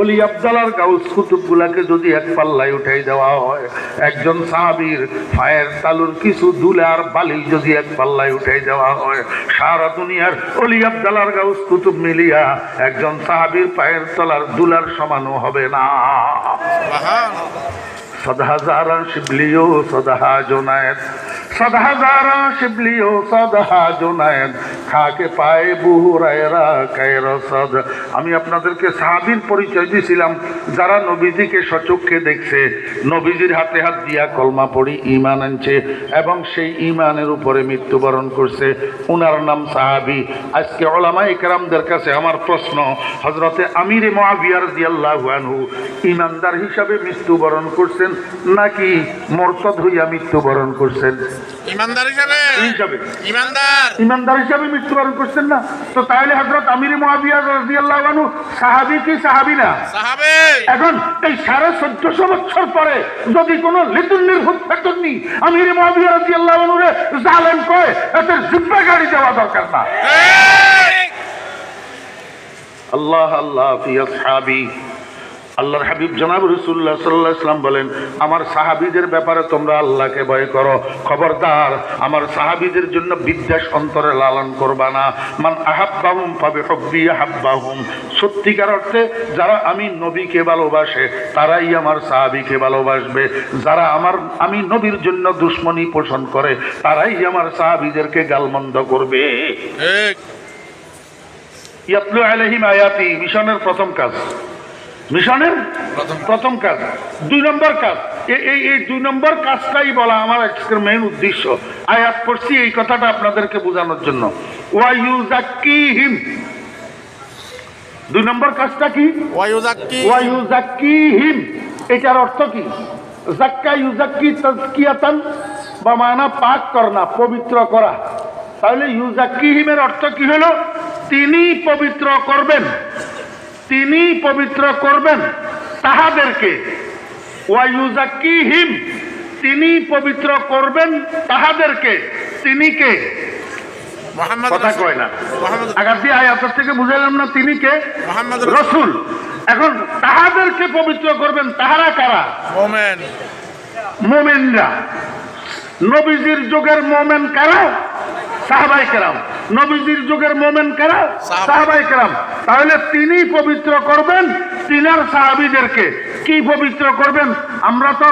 অলি আবদালার Gauss কুতুবগুলাকে যদি এক পাল্লায় উঠাই দেওয়া হয় একজন সাহাবীর পায়ের তালুর কিছু দুলে আর বালি যদি এক পাল্লায় উঠাই দেওয়া হয় সারা দুনিয়ার অলি আবদালার গাউস কুতুব মিলিয়া একজন সাহাবীর পায়ের তলার দুলার সমানও হবে না। সদহাজারা শিবলিও সদা জোনায়েত কায়র আমি আপনাদেরকে সাহাবীর পরিচয় দিয়েছিলাম যারা নবীজিকে সচক্ষে দেখছে, নবীজির হাতে হাত দিয়া কলমা পড়ি ইমান আনছে এবং সেই ইমানের উপরে মৃত্যুবরণ করছে। উনার নাম সাহাবি। আজকে ওলামা একরামদের কাছে আমার প্রশ্ন হজরতে আমিরে মহাবিয়ার দিয়াল্লাহু ইমানদার হিসাবে মৃত্যুবরণ করছেন নাকি মরতদ হইয়া মৃত্যুবরণ করছেন? ইমানদার হিসাবে? ইমানদার। ইমানদার হিসাবে মৃত্যুবরণ করছেন না। তো তাহলে হজরত আমির মহাবিয়া রাদিয়াল্লাহু আনহু সাহাবি কি সাহাবি না? সাহাবে। এখন এই সাড়ে চোদ্দশো বছর পরে যদি কোনো লিটুন নির্ভুত ফেটুননি আমির মহাবিয়া রাদিয়াল্লাহু আনহু রে জালেম কয় এতে জিব্বা গাড়ি দেওয়া দরকার না। আল্লাহ আল্লাহ ফি আসহাবি আল্লাহর হাবিব জনাব রসুল্লাহ সাল্লাহ ইসলাম বলেন আমার সাহাবিদের ব্যাপারে তোমরা আল্লাহকে ভয় করো। খবরদার আমার সাহাবিদের জন্য বিদ্বেষ অন্তরে লালন করবা না। মান আহাব্বাহুম পাবে হব্বি আহাব্বাহুম। সত্যিকার অর্থে যারা আমি নবীকে ভালোবাসে তারাই আমার সাহাবিকে ভালোবাসবে। যারা আমার আমি নবীর জন্য দুশ্মনী পোষণ করে তারাই আমার সাহাবিদেরকে গালমন্দ করবে। ইয়াতলু আলাইহিম আয়াতি মিশনের প্রথম কাজ। মিশনের প্রথম- কাজ। দুই নম্বর কাজ। এই এই দুই নম্বর কাজটাই বলা আমার আজকের মেইন উদ্দেশ্য। আয়াত করছি এই কথাটা আপনাদেরকে বোঝানোর জন্য। ওয়াইউজাক্কিহিম দুই নম্বর কাজটা কি? ওয়ায়ুজাক্কি ওয়াইউজাক্কিহিম এটার অর্থ কি? জাক্কা ইউজাক্কি তাজকিয়াতান বা মানা পাক করনা পবিত্র করা। তাহলে ইউজাক্কিহিমের অর্থ কি হলো? তিনি পবিত্র করবেন। তিনি পবিত্র করবেন তাহাদেরকে। ওয়াইউজাক্কিহিম তিনি পবিত্র করবেন তাহাদেরকে। তিনি কে? কথা কয় না। মোহাম্মদ আগার দিয়ে আয়াতের থেকে না তিনি কে? রসুল। এখন তাহাদেরকে পবিত্র করবেন তাহারা কারা? মোমেন। মোমেনরা। নবীজির যুগের মোমেন কারা? সাহাবাই কেরাম। নবীজির যুগের মোমেন কারা? সাহাবাই। কেরাম। তাহলে তিনি পবিত্র করবেন তিনার সাহাবিদেরকে। কি পবিত্র করবেন? আমরা তো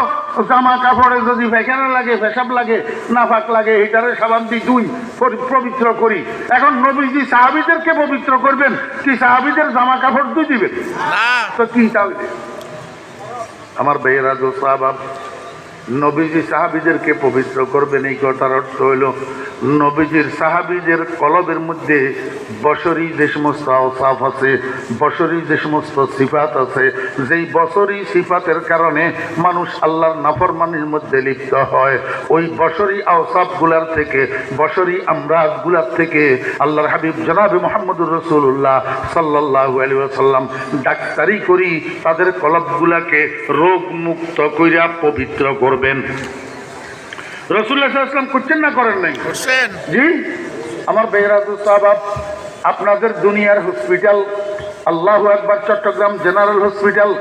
জামা কাপড়ে যদি পায়খানা লাগে পেশাব লাগে নাফাক লাগে হিটারে সাবান দিই দুই পবিত্র করি। এখন নবীজি সাহাবিদেরকে পবিত্র করবেন কি সাহাবিদের জামা কাপড় দুই দিবেন? তো কি তাহলে? আমার দো সাহাবাব নবীজি সাহাবিদেরকে পবিত্র করবেন এই কথার অর্থ হইল নবীজির সাহাবিদের কলবের মধ্যে বসরি যে সমস্ত আওসাফ আছে বসরি যে সমস্ত সিফাত আছে। যেই বসরি সিফাতের কারণে মানুষ আল্লাহর নাফরমানির মধ্যে লিপ্ত হয়, ওই বসরি আওসাফগুলার থেকে বসরি আমরাজগুলার থেকে আল্লাহর হাবিব জনাবে মোহাম্মদুর রসুল্লাহ সাল্লাহ আলী সাল্লাম ডাক্তারি করি, তাদের কলবগুলাকে রোগ মুক্ত কইরা পবিত্র করবেন। রসুল্লাহ সাল্লাম করছেন না করেন নাই? করছেন। জি। আমার বেহরাদুল সাহাব আপনাদের দুনিয়ার হসপিটাল আল্লাহ একবার চট্টগ্রাম জেনারেল হসপিটাল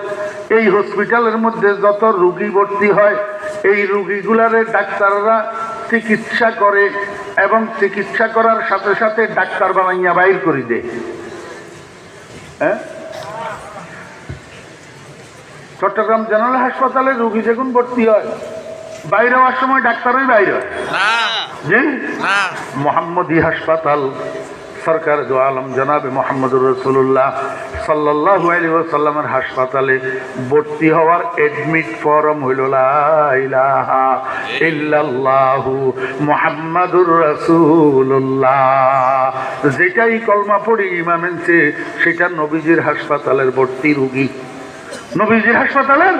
এই হসপিটালের মধ্যে যত রুগী ভর্তি হয় এই রুগীগুলারে ডাক্তাররা চিকিৎসা করে এবং চিকিৎসা করার সাথে সাথে ডাক্তার বানাইয়া বাইর করে দেয়। হ্যাঁ? চট্টগ্রাম জেনারেল হাসপাতালে রুগী যখন ভর্তি হয়। বাইরে হওয়ার সময় ডাক্তারই বাইরে না। জি? মোহাম্মদী হাসপাতাল সরকার দো আলম জনাবে মোহাম্মদুর রসুল্লাহ সাল্লাহ আলী সাল্লামের হাসপাতালে ভর্তি হওয়ার এডমিট ফরম হইল মোহাম্মদুর রসুল্লাহ যেটাই কলমা পড়ি ইমাম এনেছে সেটা নবীজির হাসপাতালের ভর্তি রুগী। নবীজির হাসপাতালের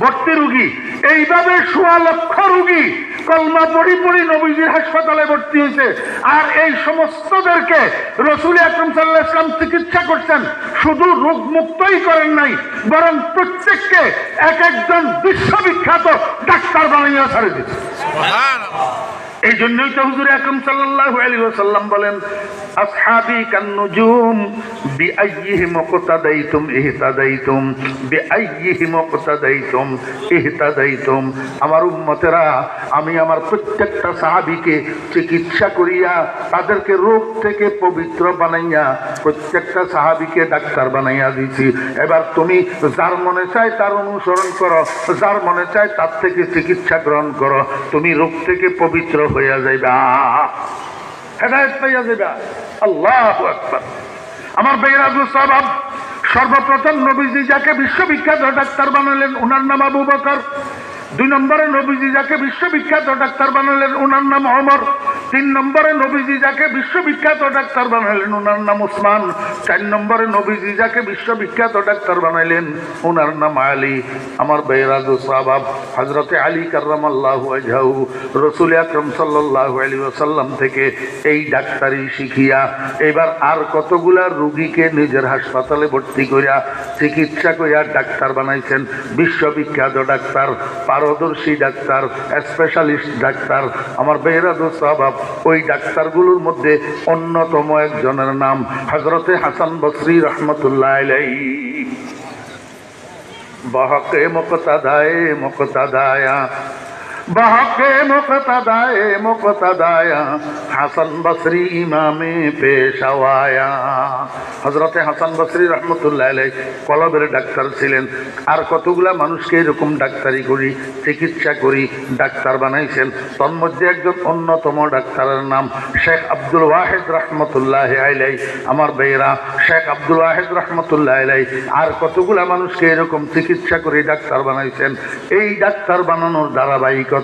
ভর্তি রুগী। এইভাবে সোয়া লক্ষ রুগী কলমা পড়ি পড়ি নবীজির হাসপাতালে ভর্তি হয়েছে। আর এই সমস্তদেরকে রসুল আকরম সাল্লাহ ইসলাম চিকিৎসা করছেন। শুধু রোগ মুক্তই করেন নাই, বরং প্রত্যেককে এক একজন বিশ্ববিখ্যাত ডাক্তার বানাইয়া ছাড়ে দিচ্ছে এই জন্যই তো হুজুর আকরম সাল্লাল্লাহু বলেন তাদেরকে রোগ থেকে পবিত্র বানাইয়া প্রত্যেকটা সাহাবীকে ডাক্তার বানাইয়া দিছি এবার তুমি যার মনে চায় তার অনুসরণ করো, যার মনে চায় তার থেকে চিকিৎসা গ্রহণ করো। তুমি রোগ থেকে পবিত্র হইয়া যাইবা। হেদায়ত পাইয়া যাইবা। আল্লাহ আকবর। আমার বেরাজুল সাহাব সর্বপ্রথম নবীজি যাকে বিশ্ববিখ্যাত ডাক্তার বানালেন ওনার নাম আবু বকর। দুই নম্বরে নবীজি যাকে বিশ্ববিখ্যাত ডাক্তার বানালেন ওনার নাম অমর তিন নম্বরে নবীজি যাকে বিশ্ববিখ্যাত ডাক্তার বানালেন ওনার নাম ওসমান চার নম্বরে নবীজি যাকে বিশ্ববিখ্যাত ডাক্তার বানাইলেন, ওনার নাম আলী। আমার বেরাজু সাহাব হজরতে আলী কার্রাম আল্লাহ আজহাউ রসুল আকরম সাল্লাহ আলী ওসাল্লাম থেকে এই ডাক্তারি শিখিয়া, এবার আর কতগুলা রুগীকে নিজের হাসপাতালে ভর্তি করিয়া চিকিৎসা করিয়া ডাক্তার বানাইছেন, বিশ্ববিখ্যাত ডাক্তার, পারদর্শী ডাক্তার স্পেশালিস্ট ডাক্তার। আমার বেহরাদু সাহাব ওই ডাক্তারগুলোর মধ্যে অন্যতম একজনের নাম হজরতে হাসান বসরি রহমতুল্লাহ বহকে মকতাদায় মকতাদায়া। বহকে মকতাদায় মকতাদায়া হাসান বসরি ইমামে পেশাওয়ায়া। হজরতে হাসান বসরি রহমতুল্লাহ আলাই কলবের ডাক্তার ছিলেন। আর কতগুলা মানুষকে এরকম ডাক্তারি করি, চিকিৎসা করি, ডাক্তার বানাইছেন। তন্মধ্যে একজন অন্যতম ডাক্তারের নাম শেখ আব্দুল ওয়াহেদ রহমতুল্লাহ আলাই আমার বেয়েরা শেখ আব্দুল ওয়াহেদ রহমতুল্লাহ আলাই আর কতগুলা মানুষকে এরকম চিকিৎসা করে ডাক্তার বানাইছেন। এই ডাক্তার বানানোর ধারাবাহিকতা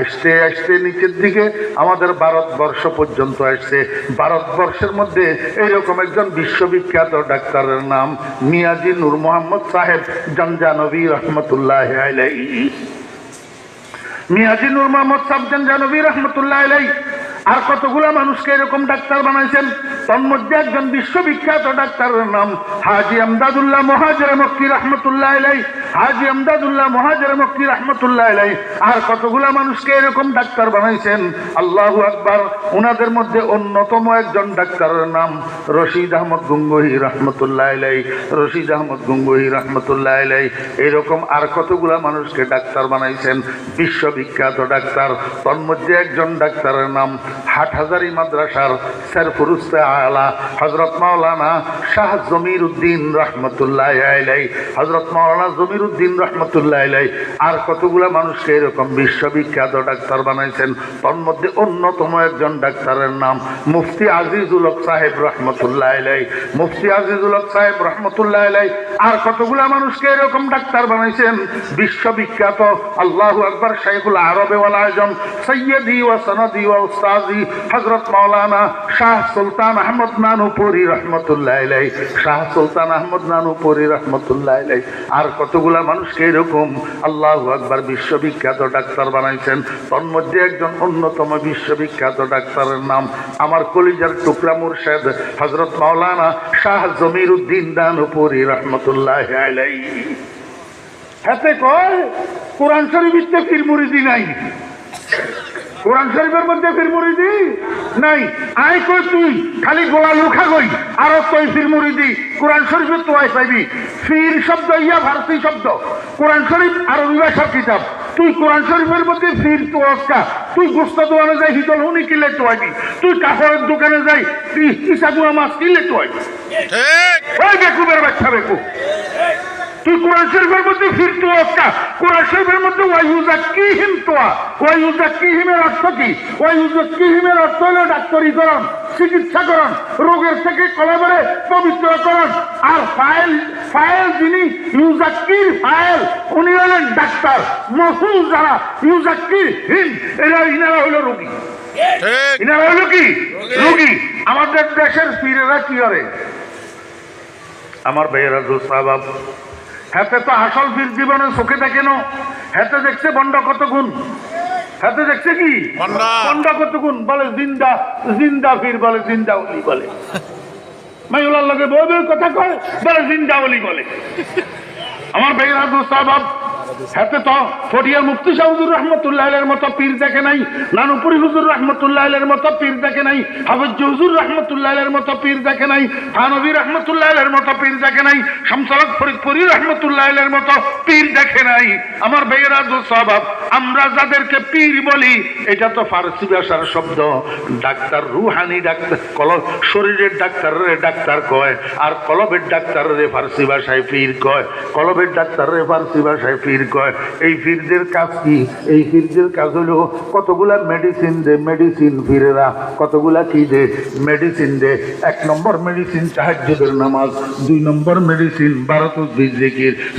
আসতে আসতে নিচের দিকে আমাদের ভারতবর্ষ পর্যন্ত আসছে। ভারতবর্ষের মধ্যে এইরকম একজন বিশ্ববিখ্যাত ডাক্তারের নাম মিয়াজি নূর মোহাম্মদ সাহেব, জঞ্জানবী রহমতুল্লাহ মিয়াজি নূর মোহাম্মদ সাহেব, জঞ্জানবী রহমতুল্লাহ আর কতগুলা মানুষকে এরকম ডাক্তার বানাইছেন? তন্মধ্যে একজন বিশ্ববিখ্যাত ডাক্তারের নাম হাজি আমদাদুল্লাহ মহাজের মক্কি রহমতুল্লাহ আলাই হাজি আমদাদুল্লাহ মহাজের মক্কি রহমতুল্লাহ আলাই আর কতগুলা মানুষকে এরকম ডাক্তার বানাইছেন? আল্লাহু আকবার। ওনাদের মধ্যে অন্যতম একজন ডাক্তারের নাম রশিদ আহমদ গঙ্গোহী রহমতুল্লাহ আলাই রশিদ আহমদ গঙ্গোহী রহমতুল্লাহ আলাই এরকম আর কতগুলা মানুষকে ডাক্তার বানাইছেন? বিশ্ববিখ্যাত ডাক্তার। তন্মধ্যে একজন ডাক্তারের নাম হাটহাজারি মাদ্রাসার সরফুরুস্তে আলা হজরত মাওলানা শাহ জমির উদ্দিন রহমতুল্লাহ আলাই হজরত মাওলানা জমির উদ্দিন রহমতুল্লাহ আলাই আর কতগুলা মানুষকে এরকম বিশ্ববিখ্যাত ডাক্তার বানাইছেন তন্মধ্যে অন্যতম একজন ডাক্তারের নাম মুফতি আজিজুল হক সাহেব রহমতুল্লাহ আলাই মুফতি আজিজুল হক সাহেব রহমতুল্লাহ আলাই আর কতগুলা মানুষকে এরকম ডাক্তার বানাইছেন, বিশ্ববিখ্যাত আল্লাহ আকবর শাইখুল আরবে ওয়াল আজম সৈয়দি ওয়া সনদি ওয়া উস্তাজি হজরত মাওলানা শাহ সুলতান আহমদ নানুপুরি রহমতুল্লাহ শাহ সুলতান আহমদ নানুপুরি রহমতুল্লাহ আর কতগুলা মানুষকে এরকম আল্লাহ আকবর বিশ্ববিখ্যাত ডাক্তার বানাইছেন। তন্মধ্যে একজন অন্যতম বিশ্ববিখ্যাত ডাক্তারের নাম আমার কলিজার টুকরা মুর্শেদ হজরত মাওলানা শাহ জমির উদ্দিন দানুপুরি রহমতুল্লাহ আলাই হাতে কয়, কোরআন শরীফের তো ফির মুরিদি নাই। কোরআন শরীফের মধ্যে ফির মুরিদি নাই। আই কই তুই? খালি গোলা লুখা গই আর তুই ফির মুরিদি কোরআন শরীফের তো আই পাইবি। ফির শব্দ ইয়া ভারতী শব্দ। কোরআন শরীফ আরবি ভাষার কিতাব। তুই কোরআন শরীফের মধ্যে ফির তো অস্কা তুই গোস্ত দোকানে যাই হিতল হুনি কিলে তো আইবি। তুই কাপড়ের দোকানে যাই তুই ইসাগুয়া মাছ কিলে তো আইবি। ওই বেকুবের বাচ্চা বেকু। তুই কোরআন শরীফের মধ্যে ফিরতু একটা? কোরআন শরীফের মধ্যে ওয়াইউজা কি হিম তোয়া ওয়াইউজা কি? হিমের অর্থ কি ওয়াইউজা কি হিমের অর্থ হলো ডাক্তারিকরণ চিকিৎসাকরণ রোগের থেকে কলাবরে পবিত্রকরণ আর ফাইল ফাইল যিনি ইউজাক্কির ফাইল উনি হলেন ডাক্তার মহুল যারা ইউজাক্কির হিম এরা ইনারা হলো রোগী। ঠিক। ইনারা হলো কি? রোগী। রোগী। আমাদের দেশের পীরেরা কি করে? আমার ভাইয়েরা হাতে তো আসল ফির জীবনে চোখে দেখে না। হাতে দেখছে বন্ড কত গুণ। হাতে দেখছে কি? বন্ডা। কত গুণ। বলে জিন্দা জিন্দা ফির বলে জিন্দা উলি বলে। মাইউলার লগে বই বই কথা কয় বলে জিন্দা উলি বলে। আমার ভাইয়েরা দোষ হাতে তো ফটিয়া রহমতুল্লাহ মতো পীর দেখে নাই, নানুপুরি হুজুর রহমতুল্লাহ মতো পীর দেখে নাই হুজুর রহমতুল্লাহ মতো পীর দেখে নাই রহমতুল্লাহ মতো পীর দেখে নাই ফরিদপুরি রহমতুল্লাহ মতো পীর দেখে নাই। আমার স্বভাব আমরা যাদেরকে পীর বলি, এটা তো ফারসি ভাষার শব্দ। ডাক্তার রুহানি ডাক্তার, কল, শরীরের ডাক্তার রে ডাক্তার কয়, আর কলবের ডাক্তার রে ফারসি ভাষায় পীর কয়, কলবের ডাক্তার রে ফারসি ভাষায় পীর কয়, এই পীরদের কাজ কি? এই পীরদের কাজ হলো কতগুলা মেডিসিন দে মেডিসিন ফিরেরা, কতগুলা কি দে? মেডিসিন দে, এক নম্বর মেডিসিন সাহায্যদের নামাজ, দুই নম্বর মেডিসিন বারো তসবির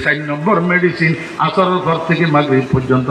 চার নম্বর মেডিসিন আসার ঘর থেকে মাগরিব পর্যন্ত